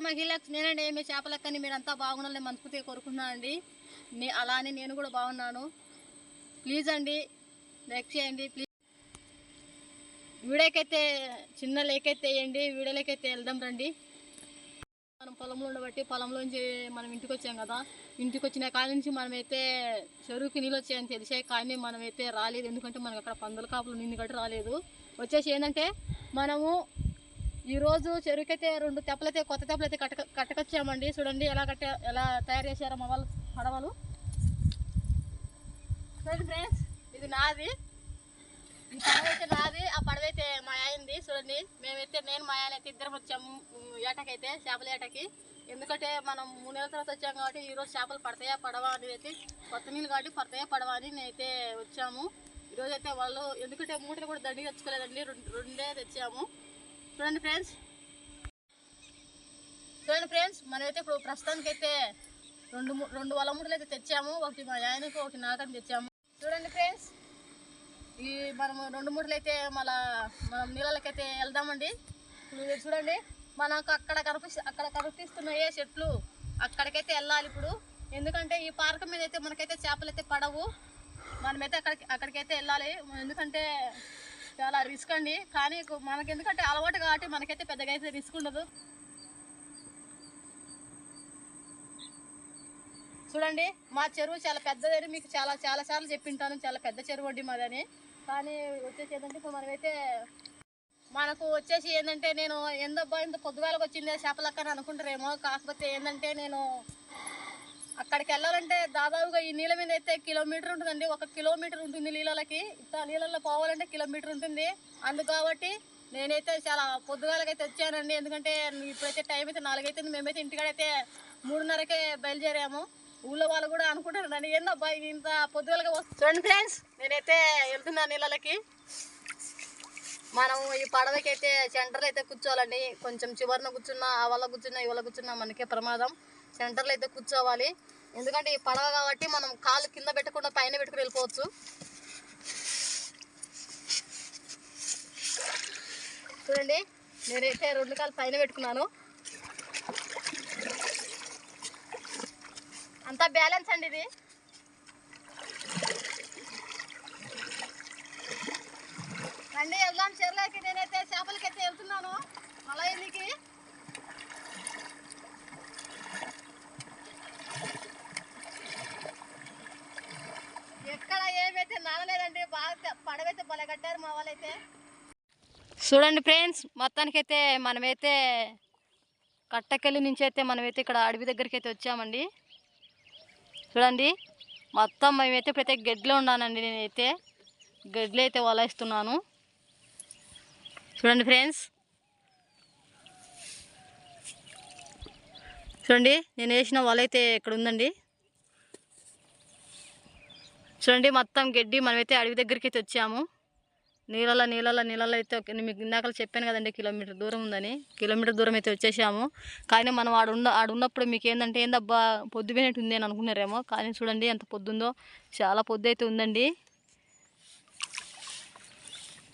మహిళ నేనండి మీ చేపలక్కని మీరంతా బాగున్నారని మనస్ఫూర్తిగా కోరుకుంటున్నాను అండి. నే- అలానే నేను కూడా బాగున్నాను. ప్లీజ్ అండి లైక్ చేయండి ప్లీజ్. వీడియోకైతే చిన్న లేకైతే వేయండి వీడియోలోకైతే వెళ్దాం రండి. మనం పొలంలో ఉండబట్టి పొలంలోంచి మనం ఇంటికి వచ్చాం కదా. ఇంటికి వచ్చిన కాడి నుంచి మనమైతే చెరువుకి నీళ్ళు వచ్చాయని తెలిసాయి కానీ మనమైతే రాలేదు. ఎందుకంటే మనకు అక్కడ పందుల కాపులు నింది కట్టి రాలేదు. వచ్చేసి ఏంటంటే మనము ఈరోజు చెరుకైతే రెండు తెప్పలైతే కొత్త తెప్పలైతే కట్ట కట్టకొచ్చామండి. చూడండి ఎలా కట్ట ఎలా తయారు చేశారో మా వాళ్ళు పడవలు. చూడండి ఫ్రెండ్స్ ఇది నాది. ఈ పడవ అయితే నాది ఆ పడవ అయితే మా ఆయనది. చూడండి మేమైతే నేను మా ఆయన అయితే ఇద్దరం వచ్చాము ఏటకైతే చేపల ఏటకి. ఎందుకంటే మనం మూడు నెలల తర్వాత వచ్చాం కాబట్టి ఈ రోజు చేపలు పడతాయా పడవా అనేది అయితే కొత్త నీళ్ళు కాబట్టి పడతాయా పడవా అని నేనైతే వచ్చాము. ఈరోజు అయితే వాళ్ళు ఎందుకంటే మూటలు కూడా దండిగా తెచ్చుకోలేదండి రెండు రెండే తెచ్చాము. చూడండి ఫ్రెండ్స్. చూడండి ఫ్రెండ్స్ మనమైతే ఇప్పుడు ప్రస్తుతానికి అయితే రెండు రెండు వల మూటలు అయితే తెచ్చాము. ఒకటి మా ఆయనకు ఒకటి నాకని తెచ్చాము. చూడండి ఫ్రెండ్స్ ఈ మనము రెండు మూటలు అయితే మళ్ళా మనం నీళ్ళకైతే వెళ్దామండి. చూడండి మనకు అక్కడ కనిపిస్తు అక్కడ కనిపిస్తున్నాయే చెట్లు. అక్కడికైతే వెళ్ళాలి ఇప్పుడు. ఎందుకంటే ఈ పార్క్ మీద అయితే మనకైతే చేపలు అయితే పడవు. మనమైతే అక్కడికి అక్కడికైతే వెళ్ళాలి. ఎందుకంటే చాలా రిస్క్ అండి. కానీ మనకి ఎందుకంటే అలవాటు కాబట్టి మనకైతే పెద్దగా అయితే రిస్క్ ఉండదు. చూడండి మా చెరువు చాలా పెద్దదని మీకు చాలా చాలా సార్లు చెప్పింటాను. చాలా పెద్ద చెరువు అండి మాదని. కానీ వచ్చేసి ఏంటంటే ఇప్పుడు మనమైతే మనకు వచ్చేసి ఏంటంటే నేను ఎందబ్బా ఇంత పొద్దుగాలకు వచ్చిందే చేపలక్కని అనుకుంటారేమో. కాకపోతే ఏంటంటే నేను అక్కడికి వెళ్ళాలంటే దాదాపుగా ఈ నీళ్ళ మీద అయితే కిలోమీటర్ ఉంటుందండి. ఒక కిలోమీటర్ ఉంటుంది నీళ్ళకి ఇట్లా నీళ్ళల్లో పోవాలంటే కిలోమీటర్ ఉంటుంది. అందు కాబట్టి నేనైతే చాలా పొద్దుగాలకైతే వచ్చానండి ఎందుకంటే ఇప్పుడైతే టైం అయితే నాలుగైతే మేమైతే ఇంటికాడైతే మూడున్నరకే బయలుదేరాము. ఊళ్ళో వాళ్ళు కూడా అనుకుంటారు నన్ను ఏందబ్బా ఇంత పొద్దుగాలగా వస్తుంది చూడండి ఫ్రెండ్స్ నేనైతే వెళ్తున్నా నీళ్ళకి మనం ఈ పడవకి అయితే సెంటర్లో అయితే కూర్చోవాలండి. కొంచెం చివరిన కూర్చున్నా ఆ వల్ల కూర్చున్నా ఇవాళ కూర్చున్నా మనకే ప్రమాదం. సెంటర్లో అయితే కూర్చోవాలి. ఎందుకంటే ఈ పడవ కాబట్టి మనం కాలు కింద పెట్టకుండా పైన పెట్టుకుని వెళ్ళిపోవచ్చు. చూడండి నేనైతే రెండు కాలు పైన పెట్టుకున్నాను. అంతా బ్యాలెన్స్ అండి ఇది. రండి వెళ్దాం. చెరువులోకి నేనైతే చేపలకైతే వెళ్తున్నాను. అలా అయితే చూడండి ఫ్రెండ్స్ మొత్తానికైతే మనమైతే కట్టకెళ్ళి నుంచి అయితే మనమైతే ఇక్కడ అడవి దగ్గరికి అయితే వచ్చామండి. చూడండి మొత్తం మేమైతే ప్రతి గడ్డిలో ఉన్నానండి నేనైతే. గడ్డిలో అయితే వలయిస్తున్నాను. చూడండి ఫ్రెండ్స్. చూడండి నేను వేసిన వల అయితే ఇక్కడ ఉందండి. చూడండి మొత్తం గడ్డి మనమైతే అడవి దగ్గరికి అయితే వచ్చాము. నీళ్ళలో నీళ్ళలో నీళ్ళలో అయితే మీకు ఇందాక చెప్పాను కదండి కిలోమీటర్ దూరం ఉందని. కిలోమీటర్ దూరం అయితే వచ్చేసాము. కానీ మనం ఆడు ఉన్న ఆడు ఉన్నప్పుడు మీకు ఏంటంటే ఏందబ్బా పొద్దుపోయినట్టు ఉంది అని అనుకున్నారేమో. కానీ చూడండి ఎంత పొద్దుందో చాలా పొద్దు అయితే ఉందండి.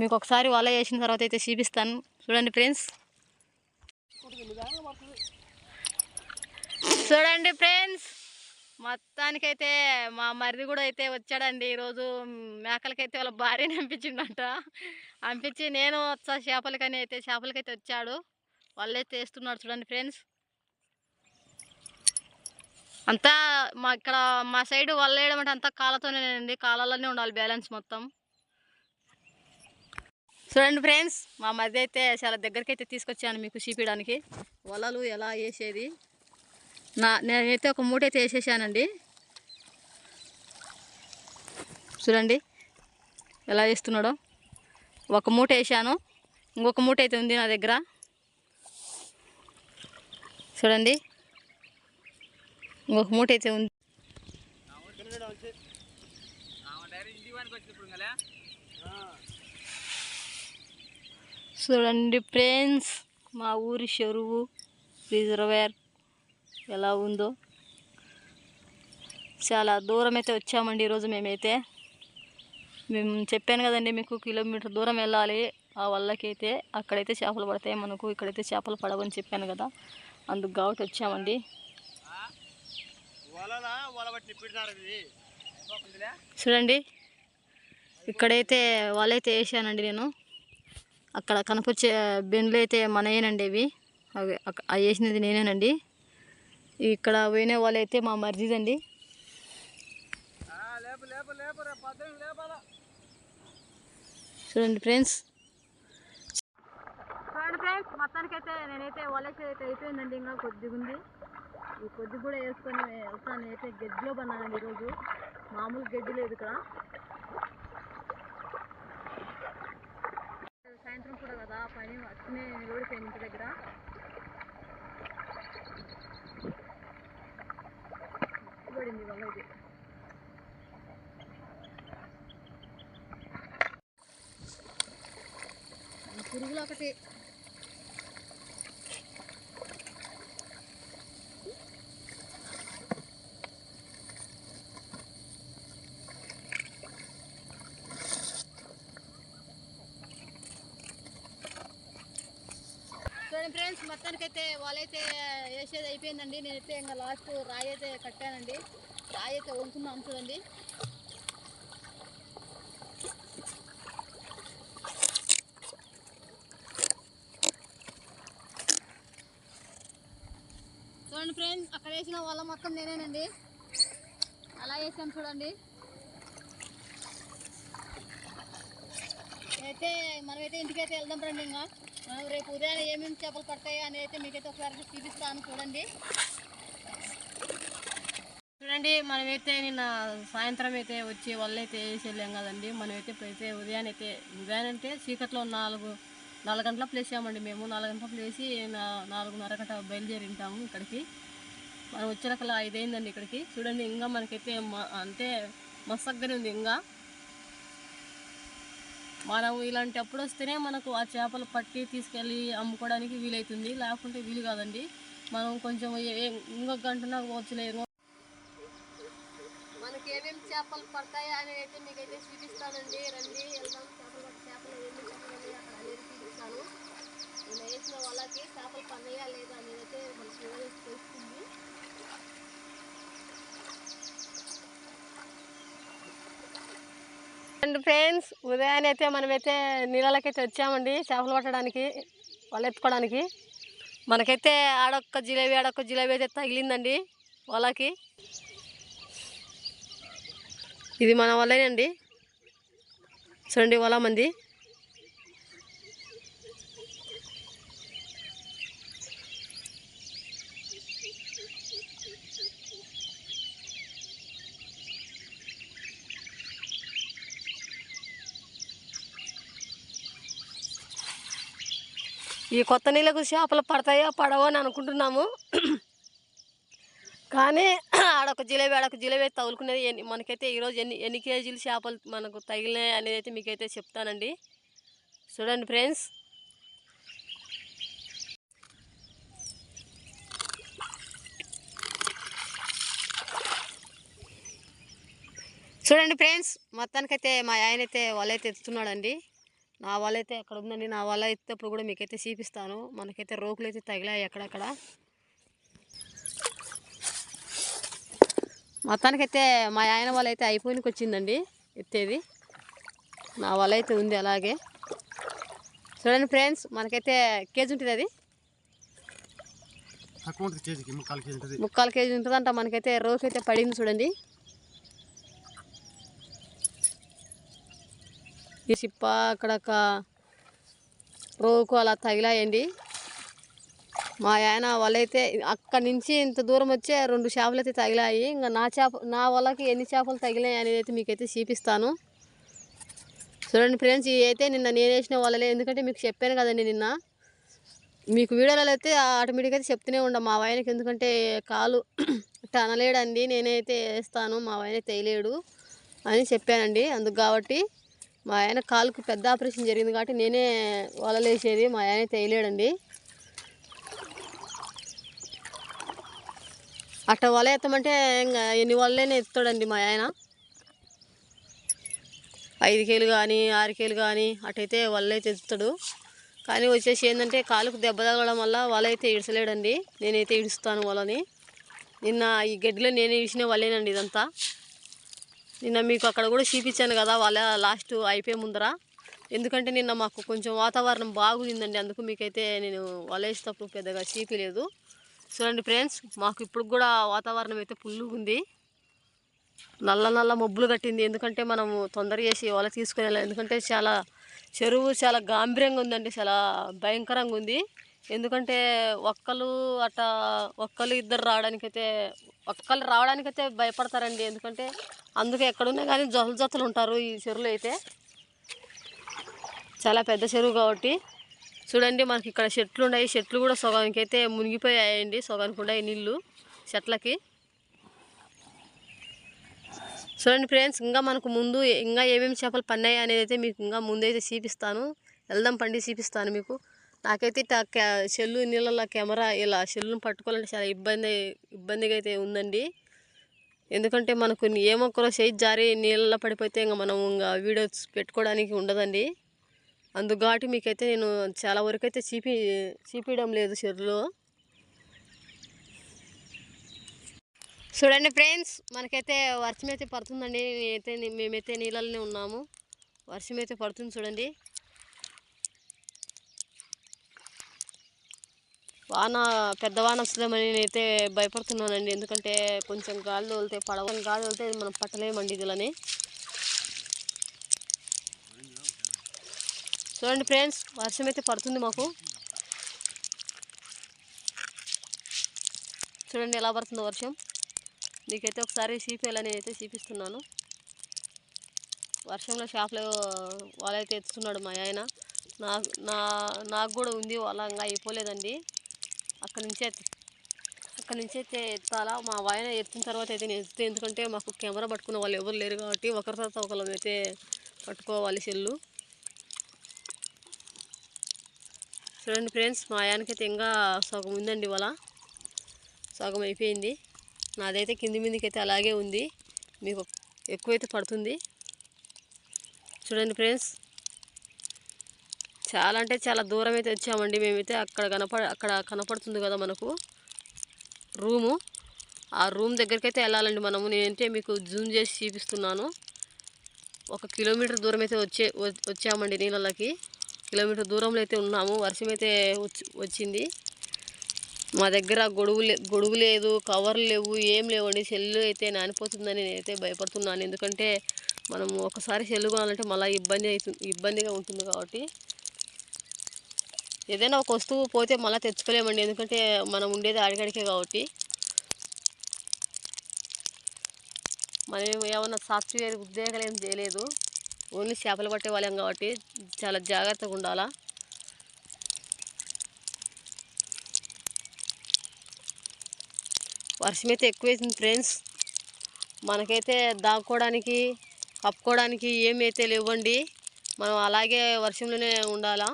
మీకు ఒకసారి వల వేసిన తర్వాత అయితే చూపిస్తాను. చూడండి ఫ్రెండ్స్. చూడండి ఫ్రెండ్స్. మొత్తానికైతే మా మరిది కూడా అయితే వచ్చాడండి ఈరోజు. మేకలకైతే వాళ్ళ భార్యని పంపించిండంట అంపించి నేను వచ్చా చేపలకని అయితే చేపలకైతే వచ్చాడు. వాళ్ళే వేస్తున్నాడు చూడండి ఫ్రెండ్స్. అంతా మా ఇక్కడ మా సైడ్ వల్ల వేయడం అంటే అంతా కాళ్ళతోనేనండి. కాళ్ళలోనే ఉండాలి బ్యాలెన్స్ మొత్తం. చూడండి ఫ్రెండ్స్ మా మధ్య అయితే చాలా దగ్గరికి అయితే తీసుకొచ్చాను మీకు చూపించడానికి వలలు ఎలా వేసేది. నా నేనైతే ఒక మూట అయితే వేసేసానండి చూడండి ఎలా చేస్తున్నాడో. ఒక మూట వేసాను. ఇంకొక మూట అయితే ఉంది నా దగ్గర. చూడండి ఇంకొక మూట అయితే ఉంది. చూడండి ఫ్రెండ్స్ మా ఊరి చెరువు రిజర్వేర్ ఎలా ఉందో. చాలా దూరం అయితే వచ్చామండి ఈరోజు మేమైతే. మేము చెప్పాను కదండి మీకు కిలోమీటర్ దూరం వెళ్ళాలి. ఆ వల్లకైతే అక్కడైతే చేపలు పడతాయి మనకు ఇక్కడైతే చేపలు పడవని చెప్పాను కదా. అందుకు కాబట్టి వచ్చామండి. చూడండి ఇక్కడైతే వాళ్ళైతే వేసానండి నేను. అక్కడ కనపొచ్చే బెండ్లు అయితే మనయేనండి అవి అవి వేసినది నేనేనండి. ఇక్కడ పోయిన వాళ్ళైతే మా మర్జీదండి. లేపు లేపు చూడండి ఫ్రెండ్స్. చూడండి ఫ్రెండ్స్ మొత్తానికి అయితే నేనైతే వలసి అయితే అయిపోయిందండి ఇంకా కొద్దిగా ఉంది. ఈ కొద్ది కూడా వేసుకొని వెళ్తాను నేనైతే గడ్డిలో పన్నానండి ఈరోజు. మామూలు గడ్డి లేదు ఇక్కడ. సాయంత్రం కూడా కదా పని వచ్చినాయి నిలబడిపోయింది ఇంటి దగ్గర. పడింది వల్ల ఇది. పురుగులు ఒకటి. చూడండి ఫ్రెండ్స్ మొత్తానికైతే వాళ్ళైతే వేసేది అయిపోయిందండి. నేనైతే ఇంకా లాస్ట్ రాయి అయితే కట్టానండి. రాయి అయితే వంకున్నాం చూడండి. చూడండి ఫ్రెండ్స్ అక్కడ వేసిన వాళ్ళ మొత్తం నేనేనండి. అలా వేసాం చూడండి. అయితే మనమైతే ఇంటికైతే వెళ్దాం రండి ఇంకా. రేపు ఉదయం ఏమేమి చేపలు పట్టాయి అని అయితే మీకైతే ఒకసారి చూపిస్తాను చూడండి. చూడండి మనమైతే నిన్న సాయంత్రం అయితే వచ్చి వాళ్ళైతే వేసి వెళ్ళాం కదండి. మనమైతే అయితే ఉదయాన్నే అయితే ఉదయం అంటే చీకట్లో నాలుగు నాలుగు ప్లేస్ లేచామండి మేము? నాలుగు గంటల ప్లేసి నాలుగున్నర గంట బయలుదేరి ఉంటాము ఇక్కడికి. మనం వచ్చినకల్లా ఐదైందండి ఇక్కడికి. చూడండి ఇంకా మనకైతే మ- అంటే మస్తగ్గానే ఉంది ఇంకా. మనం ఇలాంటి అప్పుడు వస్తేనే మనకు ఆ చేపలు పట్టి తీసుకెళ్ళి అమ్ముకోవడానికి వీలవుతుంది లేకుంటే వీలు కాదండి. మనం కొంచెం ఇంకొక గంట నాకు గంటన పోవచ్చులేదు మనకి ఏమేమి చేపలు పడతాయి అని అయితే మీకైతే చూపిస్తానండి. రండి వెళ్దాం. చేపలు పట్ట చేపలు ఏమేమి చేపలు ఉన్నాయి అక్కడ అనేది చూపిస్తాను. నేను వేసిన వాళ్ళకి చేపలు పన్నాయా లేదా అనేది అయితే మనకి తెలుస్తుంది అండ్ ఫ్రెండ్స్ ఉదయాన్నే అయితే మనమైతే నీళ్ళకైతే వచ్చామండి చేపలు పట్టడానికి వాళ్ళు ఎత్తుకోవడానికి. మనకైతే ఆడొక్క జిలేబీ ఆడొక్క జిలేబీ అయితే తగిలిందండి వాళ్ళకి. ఇది మన వల్లేనండి చూడండి వల మంది. ఈ కొత్త నీళ్ళకు చేపలు పడతాయో పడవో అని అనుకుంటున్నాము. కానీ ఆడొక జిలేబీ ఆడొక జిలేబీ అయితే తగులుకునేది ఎన్ని మనకైతే ఈరోజు ఎన్ని ఎన్ని కేజీలు చేపలు మనకు తగిలినాయి అనేది అయితే మీకైతే చెప్తానండి. చూడండి ఫ్రెండ్స్. చూడండి ఫ్రెండ్స్ మొత్తానికైతే మా ఆయన అయితే వాళ్ళైతే ఎత్తుతున్నాడండి. నా వల అయితే అక్కడ ఉందండి నా వల ఎత్తేప్పుడు కూడా మీకైతే చూపిస్తాను. మనకైతే రోకులు అయితే తగిలాయి అక్కడక్కడ మొత్తానికైతే మా ఆయన వల అయితే అయిపోయినకి వచ్చిందండి ఎత్తేది. నా వల అయితే ఉంది అలాగే. చూడండి ఫ్రెండ్స్ మనకైతే కేజీ ఉంటుంది అది. ముక్కాలు కేజీ ఉంటుందంట మనకైతే రోకు అయితే పడింది చూడండి. సిప్ప చిప్ప అక్కడ ఒక రోకు అలా తగిలాయండి. మా ఆయన వాళ్ళైతే అక్కడి నుంచి ఇంత దూరం వచ్చే రెండు చేపలు అయితే తగిలాయి. ఇంకా నా చేప నా వాళ్ళకి ఎన్ని చేపలు తగిలాయి అనేది అయితే మీకైతే చూపిస్తాను. చూడండి ఫ్రెండ్స్ ఇవి అయితే నిన్న నేను వేసిన వాళ్ళలే. ఎందుకంటే మీకు చెప్పాను కదండి నిన్న. మీకు వీడియోలలో అయితే ఆటోమేటిక్గా అయితే చెప్తూనే ఉండ. మా ఆయనకి ఎందుకంటే కాలు టనలేడండి నేనైతే వేస్తాను మా ఆయన తేయలేడు అని చెప్పానండి. అందుకు కాబట్టి మా ఆయన కాలుకు పెద్ద ఆపరేషన్ జరిగింది కాబట్టి నేనే వలలేసేది మా ఆయన తేయలేడండి. అట్ట వల ఎత్తమంటే ఇంకా ఎన్ని వలలైనా ఎత్తాడండి మా ఆయన. ఐదు కేలు కానీ ఆరు కేలు కానీ అటైతే వలైతే ఎత్తుతాడు. కానీ వచ్చేసి ఏంటంటే కాలుకు దెబ్బ తగలడం వల్ల వల అయితే ఇడసలేడండి. నేనైతే ఇడుస్తాను వలని. నిన్న ఈ గడ్డిలో నేనే ఇడిచిన వలేనండి ఇదంతా. నిన్న మీకు అక్కడ కూడా చూపించాను కదా వాళ్ళ లాస్ట్ అయిపోయే ముందర. ఎందుకంటే నిన్న మాకు కొంచెం వాతావరణం బాగుందండి అందుకు మీకైతే నేను వలేసేటప్పుడు పెద్దగా చీపిలేదు. చూడండి ఫ్రెండ్స్ మాకు ఇప్పుడు కూడా వాతావరణం అయితే పుల్లుగా ఉంది. నల్ల నల్ల మబ్బులు కట్టింది ఎందుకంటే మనము తొందర చేసి వల తీసుకుని వెళ్ళాలి ఎందుకంటే చాలా చెరువు చాలా గాంభీర్యంగా ఉందండి చాలా భయంకరంగా ఉంది. ఎందుకంటే ఒక్కరు అట్ట ఒక్కరు ఇద్దరు రావడానికైతే ఒక్కళ్ళు రావడానికైతే భయపడతారండి ఎందుకంటే అందుకే ఎక్కడున్నా కానీ జతలు జతలు ఉంటారు ఈ చెరువులు అయితే. చాలా పెద్ద చెరువు కాబట్టి. చూడండి మనకి ఇక్కడ చెట్లు ఉన్నాయి. చెట్లు కూడా సగానికి అయితే మునిగిపోయాయండి. సగానికి ఉన్నాయి నీళ్ళు చెట్లకి. చూడండి ఫ్రెండ్స్ ఇంకా మనకు ముందు ఇంకా ఏమేమి చేపలు పన్నాయి అనేది అయితే మీకు ఇంకా ముందైతే చూపిస్తాను. వెళ్దాం పండి చూపిస్తాను మీకు. నాకైతే చెల్లు సెల్లు నీళ్ళలో కెమెరా ఇలా చెల్లును పట్టుకోవాలంటే చాలా ఇబ్బంది ఇబ్బందిగా అయితే ఉందండి. ఎందుకంటే మనకు ఏ మొక్కలో చేయి జారి నీళ్ళలో పడిపోతే ఇంకా మనం ఇంకా వీడియోస్ పెట్టుకోవడానికి ఉండదండి. అందుకు మీకైతే నేను చాలా వరకు అయితే చీపి చీపియడం లేదు చెరువులో చూడండి ఫ్రెండ్స్ మనకైతే వర్షం అయితే పడుతుందండి. నేనైతే మేమైతే నీళ్ళలోనే ఉన్నాము. వర్షం అయితే పడుతుంది చూడండి. వాన పెద్ద వాన వస్తుందేమని నేనైతే భయపడుతున్నానండి. ఎందుకంటే కొంచెం గాలి తోలితే పడవ గాలి వెళ్తే మనం పట్టలేమండి ఇదిలని. చూడండి ఫ్రెండ్స్ వర్షం అయితే పడుతుంది మాకు. చూడండి ఎలా పడుతుందో వర్షం. మీకైతే ఒకసారి చీపేయాలని అయితే చూపిస్తున్నాను. వర్షంలో షాప్లో వాళ్ళైతే ఎత్తుతున్నాడు మా ఆయన. నా నా నాకు కూడా ఉంది వాళ్ళంగా అయిపోలేదండి. అక్కడి నుంచి అయితే అక్కడి నుంచి అయితే ఎత్తాలా? మా వాయన ఎత్తిన తర్వాత అయితే నేను ఎత్తుతే ఎందుకంటే మాకు కెమెరా పట్టుకున్న వాళ్ళు ఎవరు లేరు కాబట్టి ఒకరి తర్వాత ఒకరు అయితే పట్టుకోవాలి సెల్లు. చూడండి ఫ్రెండ్స్ మా ఆయనకైతే ఇంకా సగం ఉందండి ఇవాళ. సగం అయిపోయింది. నాదైతే కింది మీదకి అయితే అలాగే ఉంది. మీకు ఎక్కువైతే పడుతుంది. చూడండి ఫ్రెండ్స్ చాలా అంటే చాలా దూరం అయితే వచ్చామండి మేమైతే. అక్కడ కనపడ అక్కడ కనపడుతుంది కదా మనకు రూము. ఆ రూమ్ దగ్గరికి అయితే వెళ్ళాలండి మనము. నేనంటే మీకు జూమ్ చేసి చూపిస్తున్నాను. ఒక కిలోమీటర్ దూరం అయితే వచ్చే వచ్చామండి నీళ్ళకి కిలోమీటర్ దూరంలో అయితే ఉన్నాము. వర్షం అయితే వచ్చి వచ్చింది. మా దగ్గర గొడుగు లే గొడుగు లేదు కవర్లు లేవు ఏం లేవండి. సెల్లు అయితే నానిపోతుందని నేనైతే భయపడుతున్నాను. ఎందుకంటే మనం ఒకసారి సెల్లు కొనాలంటే మళ్ళీ ఇబ్బంది అవుతుంది ఇబ్బందిగా ఉంటుంది కాబట్టి. ఏదైనా ఒక వస్తువు పోతే మళ్ళీ తెచ్చుకోలేమండి. ఎందుకంటే మనం ఉండేది ఆడికాడికే కాబట్టి. మనం ఏమన్నా సాఫ్ట్వేర్ ఉద్యోగాలు ఏం చేయలేదు. ఓన్లీ చేపలు పట్టే వాళ్ళం కాబట్టి చాలా జాగ్రత్తగా ఉండాలా. వర్షం అయితే ఎక్కువైతుంది ఫ్రెండ్స్. మనకైతే దాక్కోవడానికి కప్పుకోవడానికి ఏమైతే లేవండి. మనం అలాగే వర్షంలోనే ఉండాలా.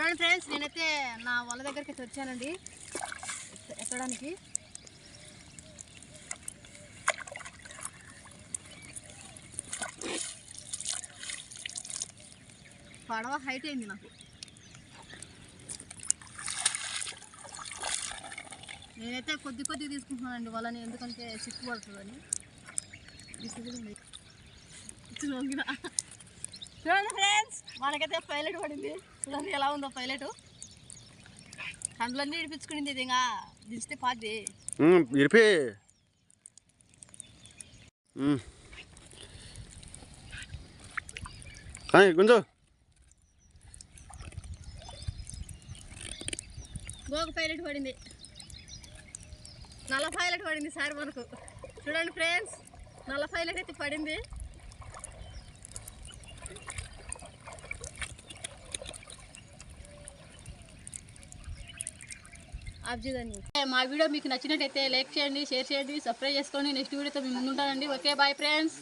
చూడండి ఫ్రెండ్స్ నేనైతే నా వాళ్ళ దగ్గరికి అయితే వచ్చానండి. ఎక్కడానికి? పడవ హైట్ అయింది నాకు. నేనైతే కొద్ది కొద్ది తీసుకుంటున్నానండి వాళ్ళని ఎందుకంటే చిక్కు పడుతుందని. విసుగుంది. ఇటు చూడండి ఫ్రెండ్స్ మనకైతే పైలట్ పడింది. చూడండి ఎలా ఉందో పైలట్ కండ్లన్నీ ఇడిపించుకునింది ఇది ఇంకా. దించితే పాది ఇరిపి గుంజు. గోగ పైలట్ పడింది. నల్ల పైలట్ పడింది సార్ మనకు. చూడండి ఫ్రెండ్స్ నల్ల పైలట్ అయితే పడింది. ఆఫ్ చేయండి మా వీడియో మీకు నచ్చినట్టయితే లైక్ చేయండి షేర్ చేయండి సబ్స్క్రైబ్ చేసుకోండి. నెక్స్ట్ వీడియోతో మేము ముందుంటానండి. Okay bye friends.